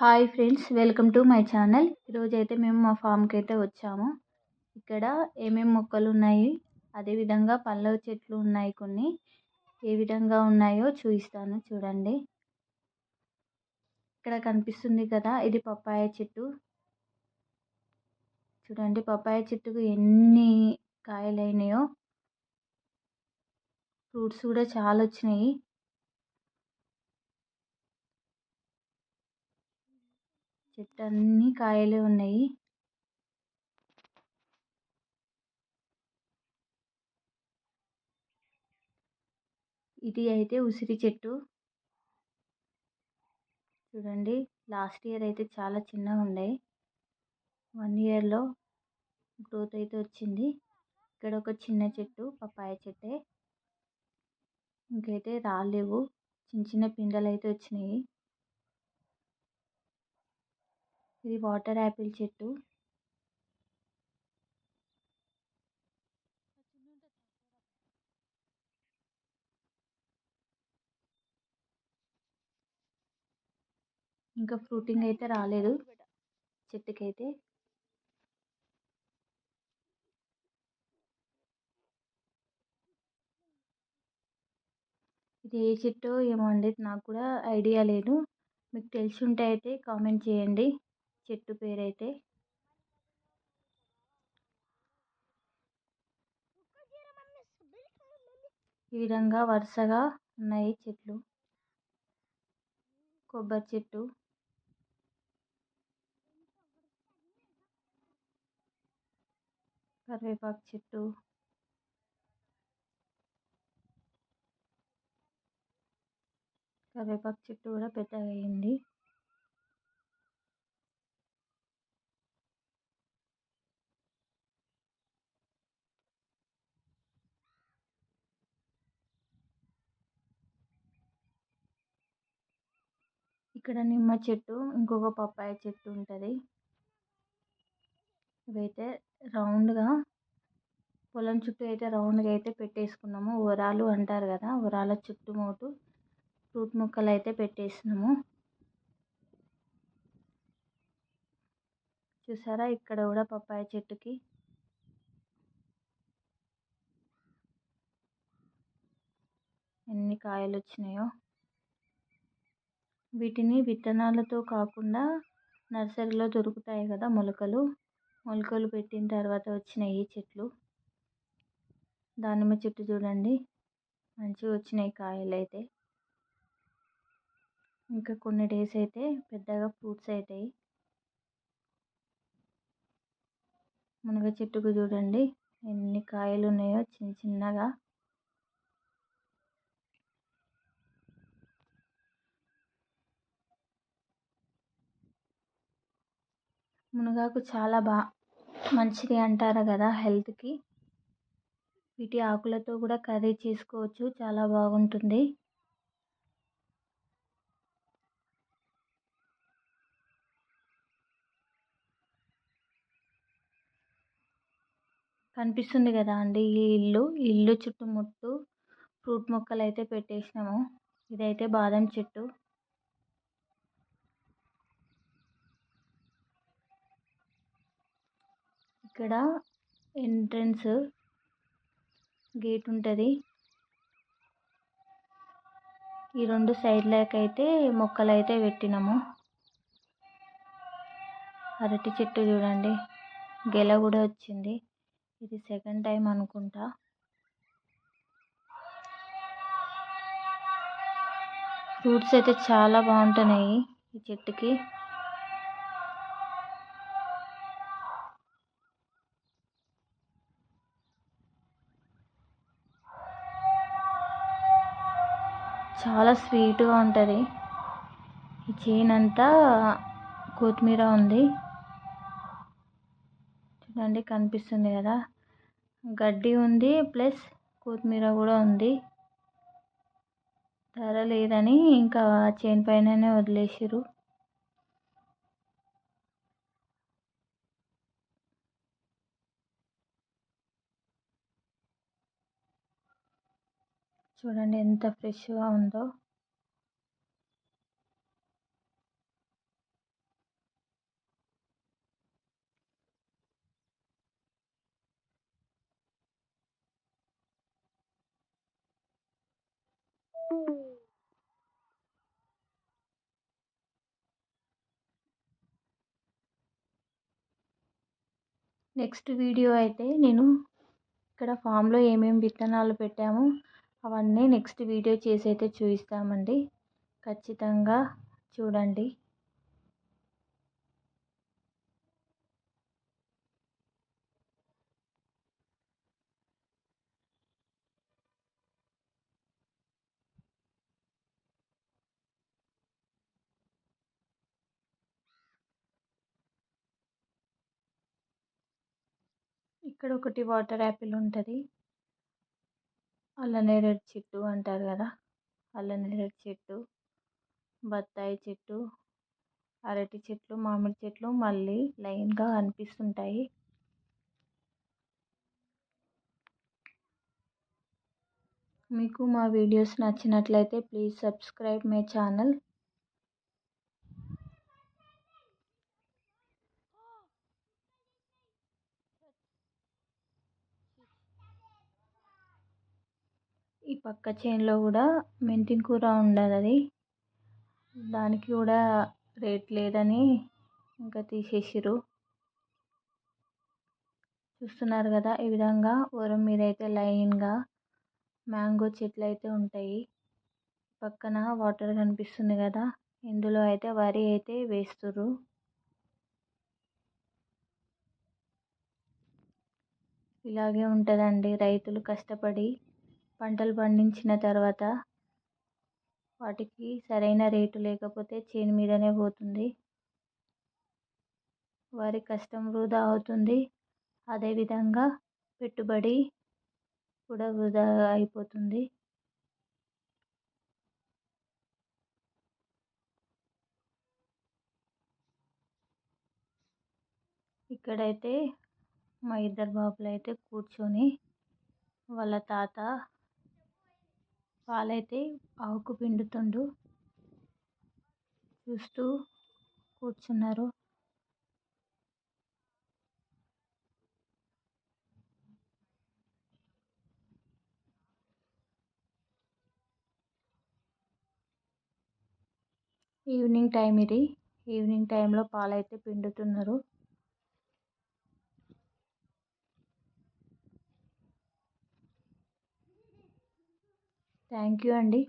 Hi friends welcome to my channel. ఈరోజైతే మేము మా ఫామ్కి అయితే వచ్చాము. ఇక్కడ ఏమేమి మొక్కలు ఉన్నాయి అదేవిధంగా పళ్ళ చెట్లు ఉన్నాయి కొన్ని. ఏ విధంగా ఉన్నాయో చూపిస్తాను చూడండి. ఇక్కడ కనిపిస్తుంది కదా ఇది పప్పాయ చెట్టు. చూడండి పప్పాయ చెట్టుకు ఎన్ని కాయలు అయినాయో ఫ్రూట్స్ కూడా చాలా వచ్చినాయి. చెట్టు అన్ని కాయలే ఉన్నాయి. ఇది అయితే ఉసిరి చెట్టు. చూడండి లాస్ట్ ఇయర్ అయితే చాలా చిన్నగా ఉండే. వన్ ఇయర్లో గ్రోత్ అయితే వచ్చింది. ఇక్కడ ఒక చిన్న చెట్టు పప్పాయ చెట్టే. ఇంకైతే రాలేవు. చిన్న చిన్న పిందెలు అయితే వచ్చినాయి. ఇది వాటర్ యాపిల్ చెట్టు. ఇంకా ఫ్రూటింగ్ అయితే రాలేదు. చెట్టుకైతే. ఇది ఏ చెట్టు ఏమో అండి నాకు కూడా ఐడియా లేదు. మీకు తెలిసి ఉంటే అయితే కామెంట్ చేయండి. చెట్టు పేరైతే ఈ విధంగా వరుసగా ఉన్నాయి చెట్లు. కొబ్బరి చెట్టు. కరివేపాకు చెట్టు. కరివేపాకు చెట్టు కూడా పెద్దగా అయింది. ఇక్కడ నిమ్మ చెట్టు ఇంకొక పప్పాయ చెట్టు ఉంటుంది. ఇవైతే రౌండ్గా పొలం చుట్టూ అయితే రౌండ్గా అయితే పెట్టేసుకున్నాము. వరాలు అంటారు కదా ఉరాల చుట్టుమోటు ఫ్రూట్ మొక్కలు అయితే పెట్టేసినాము. చూసారా ఇక్కడ కూడా పప్పాయ చెట్టుకి ఎన్ని కాయలు వచ్చినాయో. వీటిని విత్తనాలతో కాకుండా నర్సరీలో దొరుకుతాయి కదా మొలకలు. మొలకలు పెట్టిన తర్వాత వచ్చినాయి చెట్లు. దానిమ్మ చెట్టు చూడండి. మంచిగా వచ్చినాయి కాయలు అయితే ఇంకా కొన్ని డేస్ అయితే పెద్దగా ఫ్రూట్స్ అవుతాయి మునగ చెట్టుకు చూడండి. ఎన్ని కాయలు ఉన్నాయో చిన్న చిన్నగా. మునగాకు చాలా బా మంచిది అంటారు కదా హెల్త్కి. వీటి ఆకులతో కూడా కర్రీ చేసుకోవచ్చు చాలా బాగుంటుంది. కనిపిస్తుంది కదా అండి ఈ ఇల్లు. ఇల్లు చుట్టుముట్టు ఫ్రూట్ మొక్కలు అయితే పెట్టేసినాము. ఇదైతే బాదం చెట్టు. ఇక్కడ ఎంట్రన్స్ గేట్ ఉంటుంది ఈ రెండు సైడ్లకైతే మొక్కలు అయితే పెట్టినాము అరటి చెట్టు చూడండి. గెల కూడా వచ్చింది. ఇది సెకండ్ టైం అనుకుంటా. ఫ్రూట్స్ అయితే చాలా బాగుంటున్నాయి ఈ చెట్టుకి. చాలా స్వీట్గా ఉంటుంది. ఈ చైన్ అంతా కొత్తిమీర ఉంది. చూడండి కనిపిస్తుంది కదా. గడ్డి ఉంది ప్లస్ కొత్తిమీర కూడా ఉంది. ధర లేదని ఇంకా చైన్ పైననే వదిలేసారు చూడండి ఎంత ఫ్రెష్గా ఉందో. నెక్స్ట్ వీడియో అయితే నేను ఇక్కడ ఫామ్లో ఏమేమి విత్తనాలు పెట్టామో అవన్నీ నెక్స్ట్ వీడియో చేసి అయితే చూపిస్తామండి ఖచ్చితంగా చూడండి. ఇక్కడ ఒకటి వాటర్ యాపిల్ ఉంటుంది. అల్లనేరేడు చెట్టు అంటారు కదా అల్లనేరేడు చెట్టు బత్తాయి చెట్టు అరటి చెట్లు మామిడి చెట్లు మళ్ళీ లైన్గా కనిపిస్తుంటాయి మీకు మా వీడియోస్ నచ్చినట్లయితే ప్లీజ్ సబ్స్క్రైబ్ మై ఛానల్ ఈ పక్క చేనులో కూడా మెంతి కూర ఉండదు అది. దానికి కూడా రేట్ లేదని ఇంకా తీసేసిర్రు. చూస్తున్నారు కదా ఈ విధంగా ఊరం మీద అయితే లైన్గా మ్యాంగో చెట్లు అయితే ఉంటాయి. పక్కన వాటర్ కనిపిస్తుంది కదా ఇందులో అయితే వరి అయితే వేస్తుర్రు. ఇలాగే ఉంటుందండి రైతులు కష్టపడి పంటలు పండించిన తర్వాత వాటికి సరైన రేటు లేకపోతే చేను మీదనే పోతుంది. వారి కష్టం వృధా అవుతుంది. అదేవిధంగా పెట్టుబడి కూడా వృధా అయిపోతుంది. ఇక్కడైతే మా ఇద్దరు బాబులు అయితే కూర్చొని వాళ్ళ తాత పాలైతే ఆవుకు పిండుతుండు. చూస్తూ కూర్చున్నారు. ఈవినింగ్ టైం ఇది. ఈవినింగ్ టైంలో పాలైతే పిండుతున్నారు. థ్యాంక్ యూ అండి.